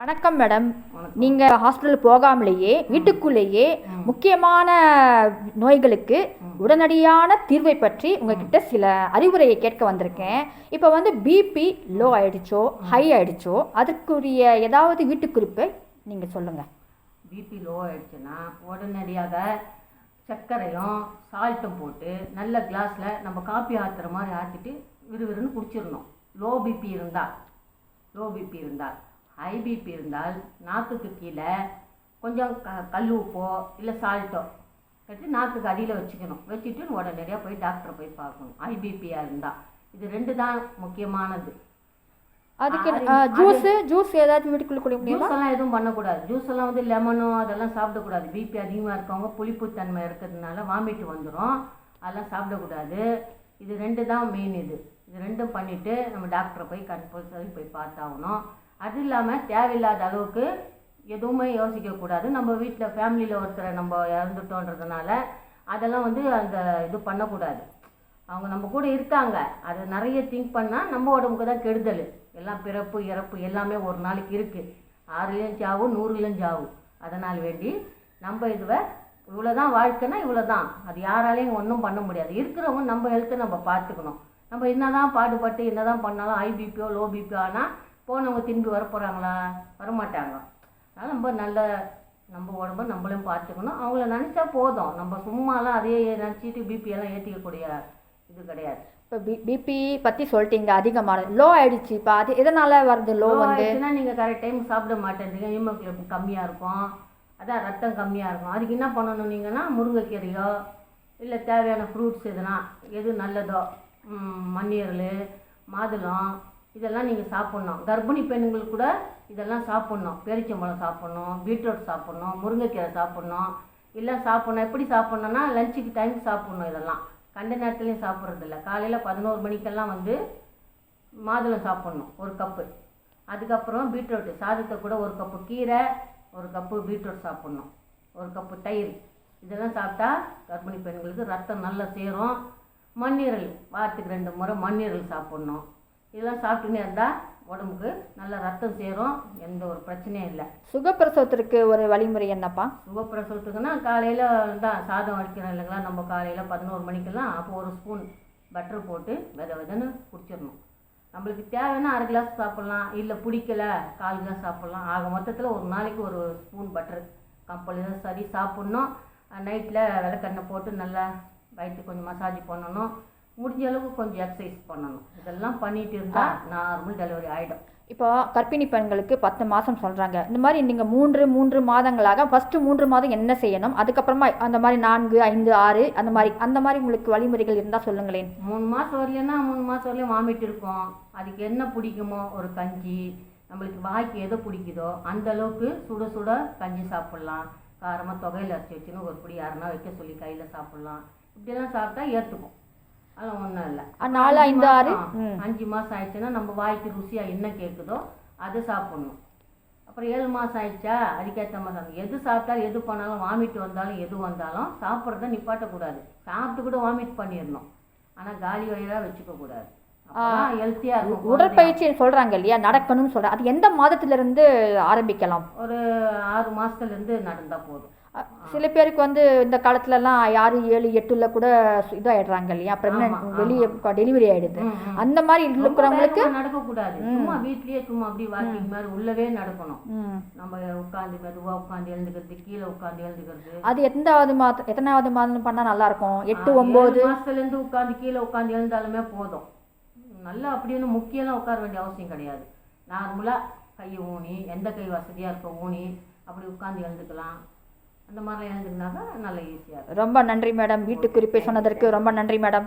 வணக்கம் மேடம். வணக்கம். நீங்க ஹாஸ்பிட்டல் போகாமலேயே வீட்டுக்குள்ளேயே முக்கியமான நோய்களுக்கு உடனடியான தீர்வை பற்றி உங்ககிட்ட சில அறிவுரையை கேட்க வந்திருக்கேன். இப்போ வந்து பிபி லோ ஆயிடுச்சோ ஹை ஆயிடுச்சோ அதற்குரிய ஏதாவது வீட்டுக்குறிப்பை நீங்க சொல்லுங்க. பிபி லோ ஆயிடுச்சுன்னா உடனடியாக சர்க்கரையும் சால்ட்டும் போட்டு நல்ல கிளாஸில் நம்ம காப்பி ஆற்றுற மாதிரி ஆற்றிட்டு விறுவிறுன்னு குடிச்சிடணும். லோ பிபி இருந்தால் லோ பிபி இருந்தால் ஹை பிபி இருந்தால் நாக்குக்கு கீழே கொஞ்சம் க கல் உப்போ இல்லை சால்ட்டோ கட்டி நாக்குக்கு அடியில் வச்சுக்கணும். வச்சுட்டு உடனடியாக போய் டாக்டரை போய் பார்க்கணும். ஹை பிபியாக இருந்தால் இது ரெண்டு தான் முக்கியமானது. அதுக்கு ஜூஸ் ஜூஸ் ஏதாச்சும் வீட்டுக்குள்ள குடிக்க முடியுமா ஜூஸ் எல்லாம் எதுவும் பண்ணக்கூடாது. ஜூஸ் எல்லாம் வந்து லெமனும் அதெல்லாம் சாப்பிடக்கூடாது. பிபி அதிகமாக இருக்கவங்க புளிப்புத்தன்மை இருக்கிறதுனால வாமிட் வந்துடும் அதெல்லாம் சாப்பிடக்கூடாது. இது ரெண்டு தான் மெயின் இது. இது ரெண்டும் பண்ணிவிட்டு நம்ம டாக்டரை போய் கம்பல்சரி போய் பார்த்தாகணும். அது இல்லாமல் தேவையில்லாத அளவுக்கு எதுவுமே யோசிக்கக்கூடாது நம்ம வீட்டில் ஃபேமிலியில் ஒருத்தரை நம்ம இறந்துட்டோன்றதுனால அதெல்லாம் வந்து அந்த இது பண்ணக்கூடாது. அவங்க நம்ம கூட இருக்காங்க. அது நிறைய திங்க் பண்ணால் நம்ம உடம்புக்கு தான் கெடுதல். எல்லாம் பிறப்பு இறப்பு எல்லாமே ஒரு நாளைக்கு இருக்குது ஆறுலேயும் சாவும் நூறுலேயும் சாவும் அதனால் வேண்டி நம்ம இதுவை இவ்வளோ தான் வாழ்க்கைன்னா இவ்வளோ தான் அது யாராலையும் ஒன்றும் பண்ண முடியாது. இருக்கிறவங்க நம்ம ஹெல்த்தை நம்ம பார்த்துக்கணும். நம்ம என்ன தான் பாடுபட்டு என்ன தான் பண்ணாலும் ஹை பிபியோ லோ பிபியோ ஆனால் போனவங்க திரும்பி வர போகிறாங்களா வரமாட்டாங்க. அதனால் நம்ம நல்ல நம்ம உடம்ப நம்மளையும் பார்த்துக்கணும் அவங்கள நினச்சா போதும். நம்ம சும்மாலாம் அதே நினச்சிட்டு பிபி எல்லாம் ஏற்றிக்கக்கூடிய இது கிடையாது. இப்போ பி பிபி பற்றி சொல்லிட்டீங்க அதிகமான லோ ஆயிடுச்சு. இப்போ அது எதனால வருது லோ வந்து? ஆயிடுச்சுன்னா நீங்கள் கரெக்ட் டைம் சாப்பிட மாட்டேன்றீங்க. ஹீமோகுளோபின் கம்மியாக இருக்கும். அதான் ரத்தம் கம்மியாக இருக்கும். அதுக்கு என்ன பண்ணணும் நீங்கன்னா முருங்கைக்கீரையோ இல்லை தேவையான ஃப்ரூட்ஸ் எதுனா எது நல்லதோ மண்ணீரல் மாதுளம் இதெல்லாம் நீங்கள் சாப்பிட்ணும். கர்ப்பிணி பெண்கள் கூட இதெல்லாம் சாப்பிட்ணும். பேரிச்சம்பழம் சாப்பிட்ணும் பீட்ரூட் சாப்பிட்ணும் முருங்கைக்கீரை சாப்பிட்ணும். இல்லை சாப்பிட்ணும். எப்படி சாப்பிட்ணுன்னா லஞ்சுக்கு டைம் சாப்பிட்ணும் இதெல்லாம். கண்ட நேரத்துலையும் சாப்பிட்றதில்ல காலையில் பதினோரு மணிக்கெல்லாம் வந்து மாதுளம் சாப்பிட்ணும் ஒரு கப்பு அதுக்கப்புறம் பீட்ரூட்டு சாதத்தை கூட ஒரு கப்பு கீரை ஒரு கப்பு பீட்ரூட் சாப்பிட்ணும். ஒரு கப்பு தயிர். இதெல்லாம் சாப்பிட்டா கர்ப்பிணி பெண்களுக்கு ரத்தம் நல்லா சேரும். மண்ணீரல் வாரத்துக்கு ரெண்டு முறை மண்ணீரல் சாப்பிட்ணும். இதெல்லாம் சாப்பிட்டுன்னே இருந்தால் உடம்புக்கு நல்ல ரத்தம் சேரும் எந்த ஒரு பிரச்சனையும் இல்லை. சுகப்பிரசவத்திற்கு ஒரு வழிமுறை என்னப்பா? சுகப்பிரசவத்துக்குன்னா காலையில் தான் சாதம் வடிக்கிறோம் இல்லைங்களா நம்ம காலையில் பதினோரு மணிக்கெல்லாம் அப்போ ஒரு ஸ்பூன் பட்டர் போட்டு வித விதன்னு குடிச்சிடணும். நம்மளுக்கு தேவைன்னா அரை கிளாஸ் சாப்பிட்லாம் இல்லை பிடிக்கல கால் கிளாஸ் சாப்பிட்லாம். ஆக மொத்தத்தில் ஒரு நாளைக்கு ஒரு ஸ்பூன் பட்டர் கம்பல்சரி சரி சாப்பிட்ணும். நைட்டில் விளக்கெண்ணெய் போட்டு நல்லா வயிற்று கொஞ்சம் மசாஜ் பண்ணணும். முடிஞ்ச அளவுக்கு கொஞ்சம் எக்ஸசைஸ் பண்ணணும். இதெல்லாம் பண்ணிட்டு இருந்தால் நார்மல் டெலிவரி ஆகிடும் இப்போ கர்ப்பிணி பெண்களுக்கு பத்து மாதம் சொல்கிறாங்க இந்த மாதிரி நீங்கள் மூன்று மூன்று மாதங்களாக ஃபஸ்ட்டு மூன்று மாதம் என்ன செய்யணும்? அதுக்கப்புறமா அந்த மாதிரி நான்கு ஐந்து ஆறு அந்த மாதிரி அந்த மாதிரி உங்களுக்கு வழிமுறைகள் இருந்தால் சொல்லுங்களேன். மூணு மாதம் வரலன்னா மூணு மாதம் வரலையும் வாமிட் இருக்கும். அதுக்கு என்ன பிடிக்குமோ? ஒரு கஞ்சி. நம்மளுக்கு வாய்க்கு எதை பிடிக்குதோ அந்த அளவுக்கு சுட சுட கஞ்சி சாப்பிட்லாம். காரமாக தொகையில் அரைச்சி வச்சுன்னு ஒரு பிடி யாருன்னா வைக்க சொல்லி கையில் சாப்பிட்லாம். இப்படியெல்லாம் சாப்பிட்டா ஏற்றுக்கும் அதெல்லாம் ஒன்றும் இல்லை. நாலு, ஐந்து, ஆறு. அஞ்சு மாதம் ஆயிடுச்சுன்னா நம்ம வாய்க்கு ருசியாக என்ன கேட்குதோ அதை சாப்பிட்ணும். அப்புறம் ஏழு மாதம் ஆயிடுச்சா? அதுக்கேற்ற மாதிரி. எது சாப்பிட்டாலும் எது பண்ணாலும் வாமிட் வந்தாலும் எது வந்தாலும் சாப்பிட்றத நிப்பாட்டக்கூடாது சாப்பிட்டு கூட வாமிட் பண்ணிடணும். ஆனால் காலி வயிறாக வச்சுக்க கூடாது. ஹெல்த்தியாக இருக்கும் குழந்தை. உடற்பயிற்சி சொல்கிறாங்க இல்லையா? நடக்கணும்னு சொல்கிறேன் அது எந்த மாதத்திலிருந்து ஆரம்பிக்கலாம்? ஒரு ஆறு மாதத்துலேருந்து நடந்தால் போதும். அ, சில பேருக்கு வந்து இந்த காலத்துலலாம் ஆறு ஏழு எட்டுல கூட இதாயிடுறாங்க இல்லையா? ப்ரெக்னென்ட் வெளியே டெலிவரி ம். அந்த மாதிரி இருக்கிறவங்களுக்கு நடக்கக்கூடாது. சும்மா வீட்லயே சும்மா அப்படி வாக்கிங் மாதிரி உள்ளவே நடக்கணும். நம்ம உட்காந்து மெதுவாக உட்காந்து எழுந்துக்கிறது கீழே உட்காந்து எழுந்துக்கிறது. அது எந்தாவது மாதம் எத்தனாவது மாதம் பண்ணால் நல்லா இருக்கும்? எட்டு ஒம்பது? ஏழு மாசத்துலேருந்து உட்காந்து கீழே உட்காந்து எழுந்தாலுமே போதும். நல்லா அப்படின்னு முக்கியம்லாம் உட்கார வேண்டிய அவசியம் கிடையாது. நார்மலாக கையை ஊனி எந்த கை வசதியாக இருக்க ஊனி அப்படி உட்காந்து எழுந்துக்கலாம். அந்த மாதிரிலாம் எழுந்துக்கினாக்கா நல்லா ஈஸியாக இருக்கும். ரொம்ப நன்றி மேடம் வீட்டு குறிப்பை சொன்னதற்கு ரொம்ப நன்றி மேடம்